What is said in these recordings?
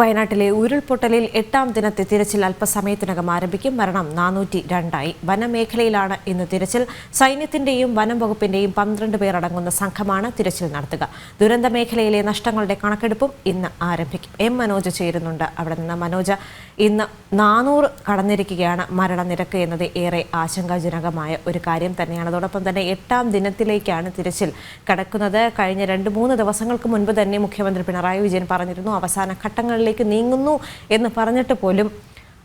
വയനാട്ടിലെ ഉരുൾപൊട്ടലിൽ എട്ടാം ദിനത്തെ തിരച്ചിൽ അല്പസമയത്തിനകം ആരംഭിക്കും. മരണം നാനൂറ്റി രണ്ടായി വനമേഖലയിലാണ് ഇന്ന് തിരച്ചിൽ. സൈന്യത്തിന്റെയും വനം വകുപ്പിന്റെയും പന്ത്രണ്ട് പേർ അടങ്ങുന്ന സംഘമാണ് തിരച്ചിൽ നടത്തുക. ദുരന്ത മേഖലയിലെ നഷ്ടങ്ങളുടെ കണക്കെടുപ്പും ഇന്ന് ആരംഭിക്കും. എം മനോജ് ചേരുന്നുണ്ട്. അവിടെ നിന്ന് മനോജ് ഇന്ന് നാനൂറ് കടന്നിരിക്കുകയാണ് മരണനിരക്ക് എന്നത് ഏറെ ആശങ്കാജനകമായ ഒരു കാര്യം തന്നെയാണ്. അതോടൊപ്പം തന്നെ എട്ടാം ദിനത്തിലേക്കാണ് തിരച്ചിൽ കടക്കുന്നത്. കഴിഞ്ഞ രണ്ട് മൂന്ന് ദിവസങ്ങൾക്ക് മുൻപ് തന്നെ മുഖ്യമന്ത്രി പിണറായി വിജയൻ പറഞ്ഞിരുന്നു അവസാന ഘട്ടങ്ങളിലേക്ക് നീങ്ങുന്നു എന്ന് പറഞ്ഞിട്ട് പോലും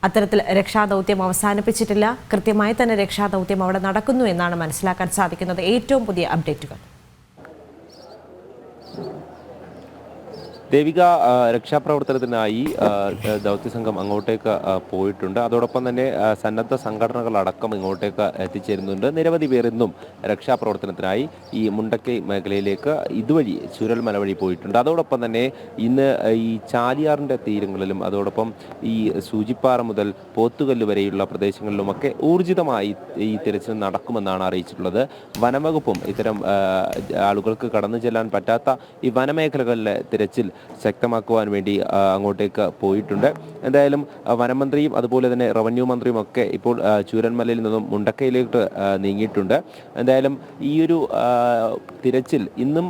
അത്തരത്തിൽ രക്ഷാദൗത്യം അവസാനിപ്പിച്ചിട്ടില്ല. കൃത്യമായി തന്നെ രക്ഷാദൗത്യം അവിടെ നടക്കുന്നു എന്നാണ് മനസ്സിലാക്കാൻ സാധിക്കുന്നത്. ഏറ്റവും പുതിയ അപ്ഡേറ്റുകൾ. ദേവിക രക്ഷാപ്രവർത്തനത്തിനായി ദൗത്യസംഘം അങ്ങോട്ടേക്ക് പോയിട്ടുണ്ട്. അതോടൊപ്പം തന്നെ സന്നദ്ധ സംഘടനകളടക്കം ഇങ്ങോട്ടേക്ക് എത്തിച്ചേരുന്നുണ്ട്. നിരവധി പേർ ഇന്നും രക്ഷാപ്രവർത്തനത്തിനായി ഈ മുണ്ടക്കൈ മേഖലയിലേക്ക് ഇതുവഴി ചുരൽമല വഴി പോയിട്ടുണ്ട്. അതോടൊപ്പം തന്നെ ഇന്ന് ഈ ചാലിയാറിന്റെ തീരങ്ങളിലും അതോടൊപ്പം ഈ സൂചിപ്പാറ മുതൽ പോത്തുകല്ല് വരെയുള്ള പ്രദേശങ്ങളിലുമൊക്കെ ഊർജിതമായി ഈ തിരച്ചിൽ നടക്കുമെന്നാണ് അറിയിച്ചിട്ടുള്ളത്. വനംവകുപ്പും ഇത്തരം ആളുകൾക്ക് കടന്നു ചെല്ലാൻ പറ്റാത്ത ഈ വനമേഖലകളിലെ തിരച്ചിൽ ശക്തമാക്കുവാൻ വേണ്ടി അങ്ങോട്ടേക്ക് പോയിട്ടുണ്ട്. എന്തായാലും വനമന്ത്രിയും അതുപോലെ തന്നെ റവന്യൂ മന്ത്രിയും ഒക്കെ ഇപ്പോൾ ചൂരന്മലയിൽ നിന്നും മുണ്ടക്കയിലേക്ക് നീങ്ങിയിട്ടുണ്ട്. എന്തായാലും ഈ ഒരു തിരച്ചിൽ ഇന്നും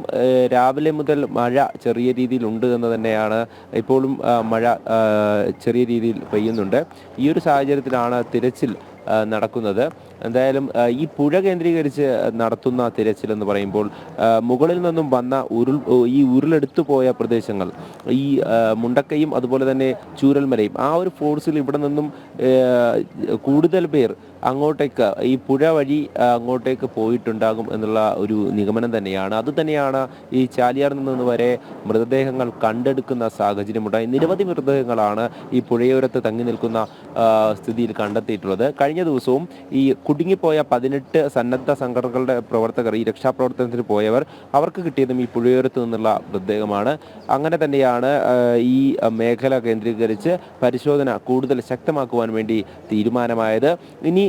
രാവിലെ മുതൽ മഴ ചെറിയ രീതിയിൽ ഉണ്ട് എന്ന് തന്നെയാണ് ഇപ്പോഴും മഴ ചെറിയ രീതിയിൽ പെയ്യുന്നുണ്ട്. ഈ ഒരു സാഹചര്യത്തിലാണ് തിരച്ചിൽ നടക്കുന്നത്. എന്തായാലും ഈ പുഴ കേന്ദ്രീകരിച്ച് നടത്തുന്ന തിരച്ചിൽ എന്ന് പറയുമ്പോൾ മുകളിൽ നിന്നും വന്ന ഉരുൾ ഈ ഉരുളെടുത്തു പോയ പ്രദേശങ്ങൾ ഈ മുണ്ടക്കയും അതുപോലെ തന്നെ ചൂരൽമലയും ആ ഒരു ഫോഴ്സിൽ ഇവിടെ നിന്നും കൂടുതൽ പേർ അങ്ങോട്ടേക്ക് ഈ പുഴ വഴി അങ്ങോട്ടേക്ക് പോയിട്ടുണ്ടാകും എന്നുള്ള ഒരു നിഗമനം തന്നെയാണ്. അത് തന്നെയാണ് ഈ ചാലിയാറിൽ നിന്ന് വരെ മൃതദേഹങ്ങൾ കണ്ടെടുക്കുന്ന സാഹചര്യമുണ്ടായി. നിരവധി മൃതദേഹങ്ങളാണ് ഈ പുഴയോരത്ത് തങ്ങി നിൽക്കുന്ന സ്ഥിതിയിൽ കണ്ടെത്തിയിട്ടുള്ളത്. കഴിഞ്ഞ ദിവസവും ഈ കുടുങ്ങിപ്പോയ പതിനെട്ട് സന്നദ്ധ സംഘടനകളുടെ പ്രവർത്തകർ ഈ രക്ഷാപ്രവർത്തനത്തിന് പോയവർ അവർക്ക് കിട്ടിയതും ഈ പുഴയോരത്ത് നിന്നുള്ള മൃതദേഹമാണ് അങ്ങനെ തന്നെയാണ് ഈ മേഖല കേന്ദ്രീകരിച്ച് പരിശോധന കൂടുതൽ ശക്തമാക്കുവാൻ വേണ്ടി തീരുമാനമായത്. ഇനി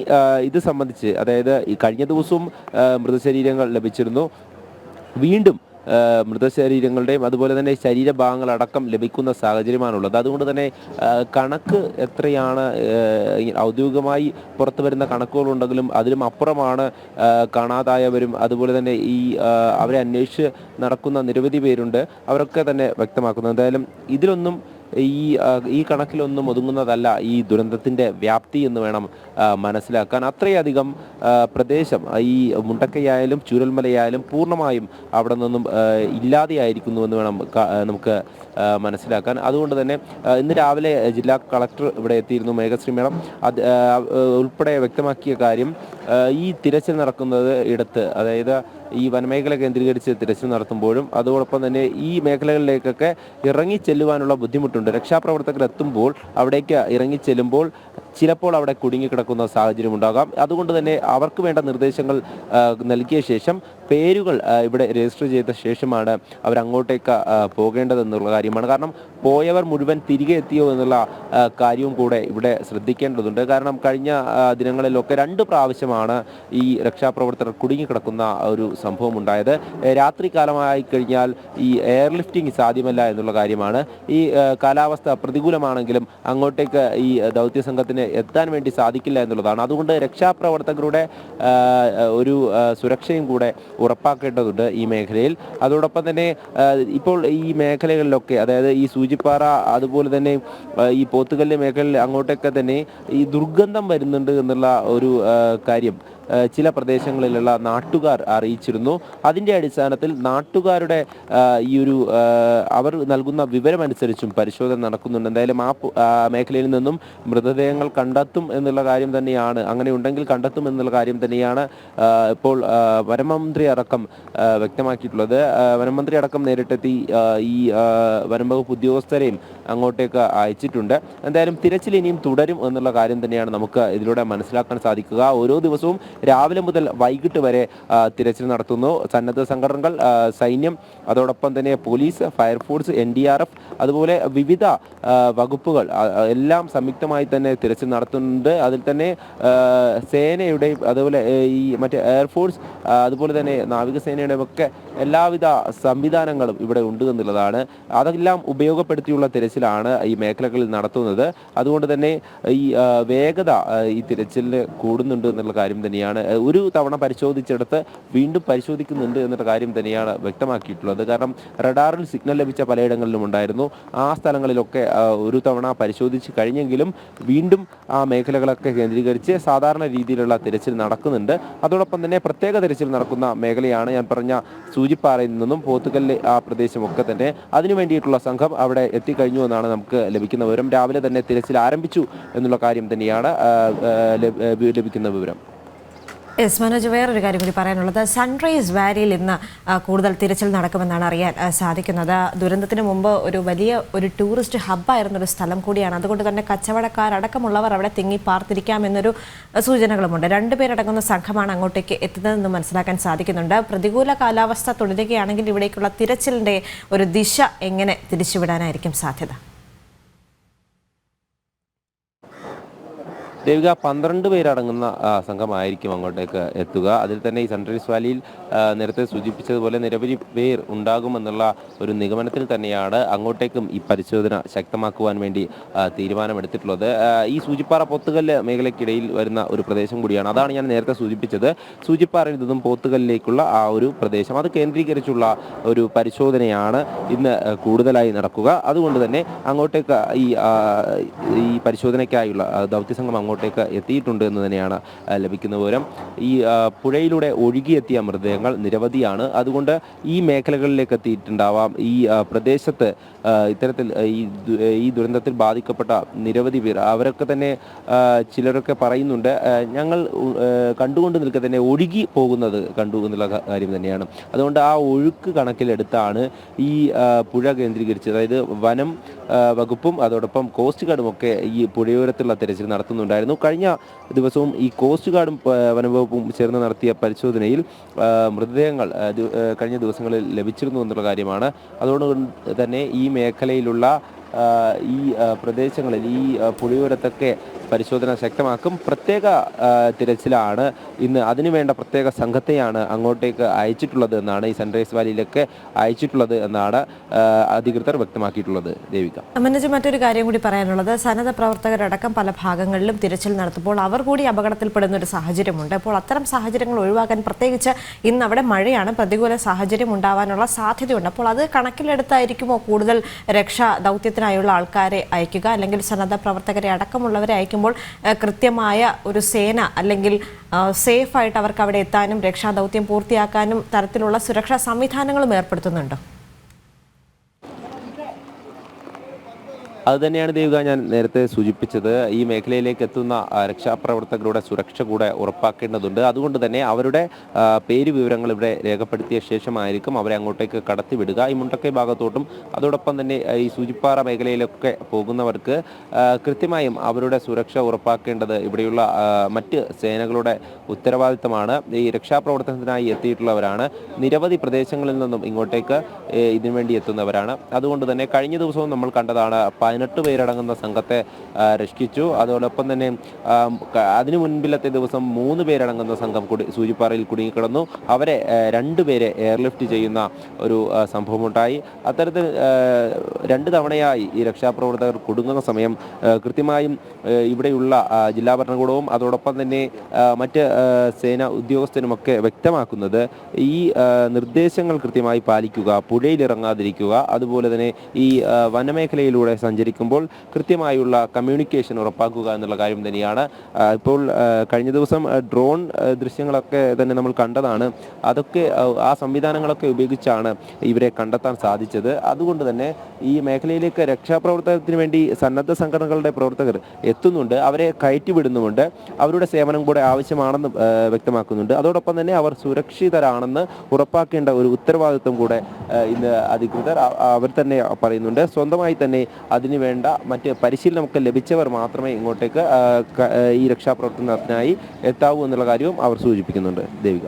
ഇത് സംബന്ധിച്ച് അതായത് കഴിഞ്ഞ ദിവസവും മൃതശരീരങ്ങൾ ലഭിച്ചിരുന്നു. വീണ്ടും മൃതശരീരങ്ങളുടെയും അതുപോലെ തന്നെ ശരീരഭാഗങ്ങളടക്കം ലഭിക്കുന്ന സാഹചര്യമാണുള്ളത്. അതുകൊണ്ട് തന്നെ കണക്ക് എത്രയാണ് ഔദ്യോഗികമായി പുറത്തു വരുന്ന കണക്കുകളുണ്ടെങ്കിലും അതിലും അപ്പുറമാണ് കാണാതായവരും അതുപോലെ തന്നെ ഈ അവരെ അന്വേഷിച്ച് നടക്കുന്ന നിരവധി പേരുണ്ട്. അവരൊക്കെ തന്നെ വ്യക്തമാക്കുന്നത് എന്തായാലും ഇതിലൊന്നും ഈ ഈ കണക്കിലൊന്നും ഒതുങ്ങുന്നതല്ല ഈ ദുരന്തത്തിന്റെ വ്യാപ്തി എന്ന് വേണം മനസ്സിലാക്കാൻ. അത്രയധികം പ്രദേശം ഈ മുണ്ടക്കയായാലും ചൂരൽമലയായാലും പൂർണമായും അവിടെ നിന്നും ഇല്ലാതെയായിരിക്കുന്നുവെന്ന് വേണം നമുക്ക് മനസ്സിലാക്കാൻ. അതുകൊണ്ട് തന്നെ ഇന്ന് രാവിലെ ജില്ലാ കളക്ടർ ഇവിടെ എത്തിയിരുന്നു മേഘശ്രീ മേളം അത് ഉൾപ്പെടെ വ്യക്തമാക്കിയ കാര്യം ഈ തിരച്ചിൽ നടക്കുന്നത് ഇടത്ത് അതായത് ഈ വനമേഖല കേന്ദ്രീകരിച്ച് തിരച്ചിൽ നടത്തുമ്പോഴും അതോടൊപ്പം തന്നെ ഈ മേഖലകളിലേക്കൊക്കെ ഇറങ്ങി ചെല്ലുവാനുള്ള ബുദ്ധിമുട്ടുണ്ട്. രക്ഷാപ്രവർത്തകർ എത്തുമ്പോൾ അവിടേക്ക് ഇറങ്ങി ചെല്ലുമ്പോൾ ചിലപ്പോൾ അവിടെ കുടുങ്ങിക്കിടക്കുന്ന സാഹചര്യം ഉണ്ടാകാം. അതുകൊണ്ട് തന്നെ അവർക്ക് വേണ്ട നിർദ്ദേശങ്ങൾ നൽകിയ ശേഷം പേരുകൾ ഇവിടെ രജിസ്റ്റർ ചെയ്ത ശേഷമാണ് അവർ അങ്ങോട്ടേക്ക് പോകേണ്ടതെന്നുള്ള കാര്യമാണ്. കാരണം പോയവർ മുഴുവൻ തിരികെ എത്തിയോ എന്നുള്ള കാര്യവും കൂടെ ഇവിടെ ശ്രദ്ധിക്കേണ്ടതുണ്ട്. കാരണം കഴിഞ്ഞ ദിനങ്ങളിലൊക്കെ രണ്ട് പ്രാവശ്യമാണ് ഈ രക്ഷാപ്രവർത്തകർ കുടുങ്ങിക്കിടക്കുന്ന ഒരു സംഭവം ഉണ്ടായത്. രാത്രി കാലമായി കഴിഞ്ഞാൽ ഈ എയർലിഫ്റ്റിംഗ് സാധ്യമല്ല എന്നുള്ള കാര്യമാണ്. ഈ കാലാവസ്ഥ പ്രതികൂലമാണെങ്കിലും അങ്ങോട്ടേക്ക് ഈ ദൗത്യ സംഘത്തിന് എത്താൻ വേണ്ടി സാധിക്കില്ല എന്നുള്ളതാണ്. അതുകൊണ്ട് രക്ഷാപ്രവർത്തകരുടെ ഒരു സുരക്ഷയും കൂടെ ഉറപ്പാക്കേണ്ടതുണ്ട് ഈ മേഖലയിൽ. അതോടൊപ്പം തന്നെ ഇപ്പോൾ ഈ മേഖലകളിലൊക്കെ അതായത് ഈ സൂചിപ്പാറ അതുപോലെ തന്നെ ഈ പോത്തുകല്ല് മേഖലയിൽ അങ്ങോട്ടൊക്കെ തന്നെ ഈ ദുർഗന്ധം വരുന്നുണ്ട് എന്നുള്ള ഒരു കാര്യം. ചില പ്രദേശങ്ങളിലുള്ള നാട്ടുകാർ അറിയിച്ചിരുന്നു. അതിന്റെ അടിസ്ഥാനത്തിൽ നാട്ടുകാരുടെ ഈ ഒരു അവർ നൽകുന്ന വിവരമനുസരിച്ചും പരിശോധന നടക്കുന്നുണ്ട്. എന്തായാലും ആ മേഖലയിൽ നിന്നും മൃതദേഹങ്ങൾ കണ്ടെത്തും എന്നുള്ള കാര്യം തന്നെയാണ്. അങ്ങനെ ഉണ്ടെങ്കിൽ കണ്ടെത്തും എന്നുള്ള കാര്യം തന്നെയാണ് ഇപ്പോൾ വനമന്ത്രി അടക്കം വ്യക്തമാക്കിയിട്ടുള്ളത്. വനമന്ത്രി അടക്കം നേരിട്ടെത്തി ഈ വനംവകുപ്പ് വനം വകുപ്പ് ഉദ്യോഗസ്ഥരെയും അങ്ങോട്ടേക്ക് അയച്ചിട്ടുണ്ട്. എന്തായാലും തിരച്ചിൽ ഇനിയും തുടരും എന്നുള്ള കാര്യം തന്നെയാണ് നമുക്ക് ഇതിലൂടെ മനസ്സിലാക്കാൻ സാധിക്കുക. ഓരോ ദിവസവും രാവിലെ മുതൽ വൈകിട്ട് വരെ തിരച്ചിൽ നടത്തുന്നു. സന്നദ്ധ സംഘടനകൾ സൈന്യം അതോടൊപ്പം തന്നെ police fire force N D R F അതുപോലെ വിവിധ വകുപ്പുകൾ എല്ലാം സംയുക്തമായി തന്നെ തിരച്ചിൽ നടത്തുന്നുണ്ട്. അതിൽ തന്നെ സേനയുടെയും അതുപോലെ ഈ മറ്റേ എയർഫോഴ്സ് അതുപോലെ തന്നെ നാവികസേനയുടെ ഒക്കെ എല്ലാവിധ സംവിധാനങ്ങളും ഇവിടെ ഉണ്ട് എന്നുള്ളതാണ്. അതെല്ലാം ഉപയോഗപ്പെടുത്തിയുള്ള തിരച്ചിലാണ് ഈ മേഖലകളിൽ നടത്തുന്നത്. അതുകൊണ്ട് തന്നെ ഈ വേഗത ഈ തിരച്ചിലിന് കൂടുന്നുണ്ട് എന്നുള്ള കാര്യം തന്നെയാണ്. ഒരു തവണ പരിശോധിച്ചെടുത്ത് വീണ്ടും പരിശോധിക്കുന്നുണ്ട് എന്നുള്ള കാര്യം തന്നെയാണ് വ്യക്തമാക്കിയിട്ടുള്ളത്. കാരണം റഡാറിൽ സിഗ്നൽ ലഭിച്ച പലയിടങ്ങളിലും ഉണ്ടായിരുന്നു. ആ സ്ഥലങ്ങളിലൊക്കെ ഒരു തവണ പരിശോധിച്ച് കഴിഞ്ഞെങ്കിലും വീണ്ടും ആ മേഖലകളൊക്കെ കേന്ദ്രീകരിച്ച് സാധാരണ രീതിയിലുള്ള തിരച്ചിൽ നടക്കുന്നുണ്ട്. അതോടൊപ്പം തന്നെ പ്രത്യേക തിരച്ചിൽ നടക്കുന്ന മേഖലയാണ് ഞാൻ പറഞ്ഞ സൂചിപ്പാറയിൽ നിന്നും പോത്തുകല്ല് ആ പ്രദേശമൊക്കെ തന്നെ. അതിനു വേണ്ടിയിട്ടുള്ള സംഘം അവിടെ എത്തിക്കഴിഞ്ഞു എന്നാണ് നമുക്ക് ലഭിക്കുന്ന വിവരം. രാവിലെ തന്നെ തിരച്ചിൽ ആരംഭിച്ചു എന്നുള്ള കാര്യം തന്നെയാണ് ലഭിക്കുന്ന വിവരം. എസ് മനോജ് വേറൊരു കാര്യം കൂടി പറയാനുള്ളത്. സൺറൈസ് വാലിയിൽ ഇന്ന് കൂടുതൽ തിരച്ചിൽ നടക്കുമെന്നാണ് അറിയാൻ സാധിക്കുന്നത്. ദുരന്തത്തിന് മുമ്പ് ഒരു വലിയ ഒരു ടൂറിസ്റ്റ് ഹബ്ബായിരുന്ന ഒരു സ്ഥലം കൂടിയാണ്. അതുകൊണ്ട് തന്നെ കച്ചവടക്കാരടക്കമുള്ളവർ അവിടെ തിങ്ങി പാർത്തിരിക്കാമെന്നൊരു സൂചനകളുമുണ്ട്. രണ്ടുപേരടങ്ങുന്ന സംഘമാണ് അങ്ങോട്ടേക്ക് എത്തുന്നതെന്ന് മനസ്സിലാക്കാൻ സാധിക്കുന്നുണ്ട്. പ്രതികൂല കാലാവസ്ഥ തുടരുകയാണെങ്കിൽ ഇവിടേക്കുള്ള തിരച്ചിലിന്റെ ഒരു ദിശ എങ്ങനെ തിരിച്ചുവിടാനായിരിക്കും സാധ്യത? ദേവിക പന്ത്രണ്ട് പേരടങ്ങുന്ന സംഘമായിരിക്കും അങ്ങോട്ടേക്ക് എത്തുക. അതിൽ തന്നെ ഈ സൺറൈസ് വാലിയിൽ നേരത്തെ സൂചിപ്പിച്ചതുപോലെ നിരവധി പേർ ഉണ്ടാകുമെന്നുള്ള ഒരു നിഗമനത്തിൽ തന്നെയാണ് അങ്ങോട്ടേക്കും ഈ പരിശോധന ശക്തമാക്കുവാൻ വേണ്ടി തീരുമാനമെടുത്തിട്ടുള്ളത്. ഈ സൂചിപ്പാറ പൊത്തുകല്ല് മേഖലയ്ക്കിടയിൽ വരുന്ന ഒരു പ്രദേശം കൂടിയാണ്. അതാണ് ഞാൻ നേരത്തെ സൂചിപ്പിച്ചത്. സൂചിപ്പാറയിൽ നിന്നും പോത്തുകല്ലിലേക്കുള്ള ആ ഒരു പ്രദേശം. അത് കേന്ദ്രീകരിച്ചുള്ള ഒരു പരിശോധനയാണ് ഇന്ന് കൂടുതലായി നടക്കുക. അതുകൊണ്ട് തന്നെ അങ്ങോട്ടേക്ക് ഈ ഈ പരിശോധനയ്ക്കായുള്ള ദൗത്യസംഘം ദൗത്യസംഘം അങ്ങോട്ടേക്ക് എത്തിയിട്ടുണ്ട് എന്ന് തന്നെയാണ് ലഭിക്കുന്ന വിവരം. ഈ പുഴയിലൂടെ ഒഴുകിയെത്തിയ മൃതദേഹങ്ങൾ നിരവധിയാണ്. അതുകൊണ്ട് ഈ മേഖലകളിലേക്ക് എത്തിയിട്ടുണ്ടാവാം. ഈ പ്രദേശത്ത് ഇത്തരത്തിൽ ഈ ഈ ദുരന്തത്തിൽ ബാധിക്കപ്പെട്ട നിരവധി പേർ. അവരൊക്കെ തന്നെ ചിലരൊക്കെ പറയുന്നുണ്ട് ഞങ്ങൾ കണ്ടുകൊണ്ട് നിൽക്കെ തന്നെ ഒഴുകി പോകുന്നത് കണ്ടു എന്നുള്ള കാര്യം തന്നെയാണ്. അതുകൊണ്ട് ആ ഒഴുക്ക് കണക്കിലെടുത്താണ് ഈ പുഴ കേന്ദ്രീകരിച്ചത്. അതായത് വനം വകുപ്പും അതോടൊപ്പം കോസ്റ്റ് ഗാർഡും ഒക്കെ ഈ പുഴയോരത്തുള്ള തെരച്ചിൽ നടത്തുന്നുണ്ടായിരുന്നു. കഴിഞ്ഞ ദിവസവും ഈ കോസ്റ്റ് ഗാർഡും വനംവകുപ്പും ചേർന്ന് നടത്തിയ പരിശോധനയിൽ മൃതദേഹങ്ങൾ കഴിഞ്ഞ ദിവസങ്ങളിൽ ലഭിച്ചിരുന്നു എന്നുള്ള കാര്യമാണ്. അതുകൊണ്ട് തന്നെ ഈ മേഖലയിലുള്ള ഈ പ്രദേശങ്ങളിൽ ഈ പുഴയോരത്തൊക്കെ പരിശോധന ശക്തമാക്കും. പ്രത്യേക തിരച്ചിലാണ് ഇന്ന്. അതിനുവേണ്ട പ്രത്യേക സംഘത്തെയാണ് അങ്ങോട്ടേക്ക് അയച്ചിട്ടുള്ളത് എന്നാണ് ഈ സൺറൈസ് വാലിയിലൊക്കെ അയച്ചിട്ടുള്ളത് എന്നാണ് അധികൃതർ വ്യക്തമാക്കിയിട്ടുള്ളത്. ദേവിക. മനോജ് മറ്റൊരു കാര്യം കൂടി പറയാനുള്ളത്. സന്നദ്ധ പ്രവർത്തകരടക്കം പല ഭാഗങ്ങളിലും തിരച്ചിൽ നടത്തുമ്പോൾ അവർ കൂടി അപകടത്തിൽപ്പെടുന്ന ഒരു സാഹചര്യമുണ്ട്. അപ്പോൾ അത്തരം സാഹചര്യങ്ങൾ ഒഴിവാക്കാൻ പ്രത്യേകിച്ച് ഇന്ന് അവിടെ മഴയാണ് പ്രതികൂല സാഹചര്യം ഉണ്ടാവാനുള്ള സാധ്യതയുണ്ട്. അപ്പോൾ അത് കണക്കിലെടുത്തായിരിക്കുമോ കൂടുതൽ രക്ഷാ ദൗത്യത്തിനായുള്ള ആൾക്കാരെ അയക്കുക? അല്ലെങ്കിൽ സന്നദ്ധ പ്രവർത്തകരെ അടക്കമുള്ളവരെ അയക്കുമ്പോൾ ഏഹ്, കൃത്യമായ ഒരു സേന അല്ലെങ്കിൽ സേഫായിട്ട് അവർക്ക് അവിടെ എത്താനും രക്ഷാദൗത്യം പൂർത്തിയാക്കാനും തരത്തിലുള്ള സുരക്ഷാ സംവിധാനങ്ങളും ഏർപ്പെടുത്തുന്നുണ്ടോ? അത് തന്നെയാണ് ദേവിക ഞാൻ നേരത്തെ സൂചിപ്പിച്ചത്. ഈ മേഖലയിലേക്ക് എത്തുന്ന രക്ഷാപ്രവർത്തകരുടെ സുരക്ഷ കൂടെ ഉറപ്പാക്കേണ്ടതുണ്ട്. അതുകൊണ്ട് തന്നെ അവരുടെ പേര് വിവരങ്ങൾ ഇവിടെ രേഖപ്പെടുത്തിയ ശേഷമായിരിക്കും അവരെ അങ്ങോട്ടേക്ക് കടത്തിവിടുക. ഈ മുണ്ടക്കൈ ഭാഗത്തോട്ടും അതോടൊപ്പം തന്നെ ഈ സൂചിപ്പാറ മേഖലയിലൊക്കെ പോകുന്നവർക്ക് കൃത്യമായും അവരുടെ സുരക്ഷ ഉറപ്പാക്കേണ്ടത് ഇവിടെയുള്ള മറ്റ് സേനകളുടെ ഉത്തരവാദിത്തമാണ്. ഈ രക്ഷാപ്രവർത്തനത്തിനായി എത്തിയിട്ടുള്ളവരാണ്. നിരവധി പ്രദേശങ്ങളിൽ നിന്നും ഇങ്ങോട്ടേക്ക് ഇതിനുവേണ്ടി എത്തുന്നവരാണ്. അതുകൊണ്ട് തന്നെ കഴിഞ്ഞ ദിവസവും നമ്മൾ കണ്ടതാണ് പതിനെട്ട് പേരടങ്ങുന്ന സംഘത്തെ രക്ഷിച്ചു. അതോടൊപ്പം തന്നെ അതിനു മുൻപിലത്തെ ദിവസം മൂന്ന് പേരടങ്ങുന്ന സംഘം കുടി സൂചിപ്പാറയിൽ കുടുങ്ങിക്കിടന്നു. അവരെ രണ്ട് രണ്ടുപേരെ എയർലിഫ്റ്റ് ചെയ്യുന്ന ഒരു സംഭവമുണ്ടായി. അത്തരത്തിൽ രണ്ട് തവണയായി ഈ രക്ഷാപ്രവർത്തകർ കുടുങ്ങുന്ന സമയം കൃത്യമായും ഇവിടെയുള്ള ജില്ലാ ഭരണകൂടവും അതോടൊപ്പം തന്നെ മറ്റ് സേനാ ഉദ്യോഗസ്ഥനുമൊക്കെ വ്യക്തമാക്കുന്നത് ഈ നിർദ്ദേശങ്ങൾ കൃത്യമായി പാലിക്കുക പുഴയിലിറങ്ങാതിരിക്കുക അതുപോലെ തന്നെ ഈ വനമേഖലയിലൂടെ വനമേഖലയിലൂടെ സഞ്ചരിക്കുമ്പോൾ കൃത്യമായുള്ള കമ്മ്യൂണിക്കേഷൻ ഉറപ്പാക്കുക എന്നുള്ള കാര്യം തന്നെയാണ്. ഇപ്പോൾ കഴിഞ്ഞ ദിവസം ഡ്രോൺ ദൃശ്യങ്ങളൊക്കെ തന്നെ നമ്മൾ കണ്ടതാണ്. അതൊക്കെ ആ, സംവിധാനങ്ങളൊക്കെ ഉപയോഗിച്ചാണ് ഇവരെ കണ്ടെത്താൻ സാധിച്ചത്. അതുകൊണ്ട് തന്നെ ഈ മേഖലയിലേക്ക് രക്ഷാപ്രവർത്തനത്തിന് വേണ്ടി സന്നദ്ധ സംഘടനകളുടെ പ്രവർത്തകർ എത്തുന്നുണ്ട്. അവരെ കയറ്റിവിടുന്നുമുണ്ട് അവരുടെ സേവനം കൂടെ ആവശ്യമാണെന്ന് വ്യക്തമാക്കുന്നുണ്ട്. അതോടൊപ്പം തന്നെ അവർ സുരക്ഷിതരാണെന്ന് ഉറപ്പാക്കേണ്ട ഒരു ഉത്തരവാദിത്വം കൂടെ ഇന്ന് അധികൃതർ അവർ തന്നെ പറയുന്നുണ്ട്. സ്വന്തമായി തന്നെ അതിന് വേണ്ട മറ്റ് പരിശീലനം ഒക്കെ ലഭിച്ചവർ മാത്രമേ ഇങ്ങോട്ടേക്ക് ഈ രക്ഷാപ്രവർത്തനത്തിനായി എത്താവൂ എന്നുള്ള കാര്യവും അവർ സൂചിപ്പിക്കുന്നുണ്ട്. ദേവിക.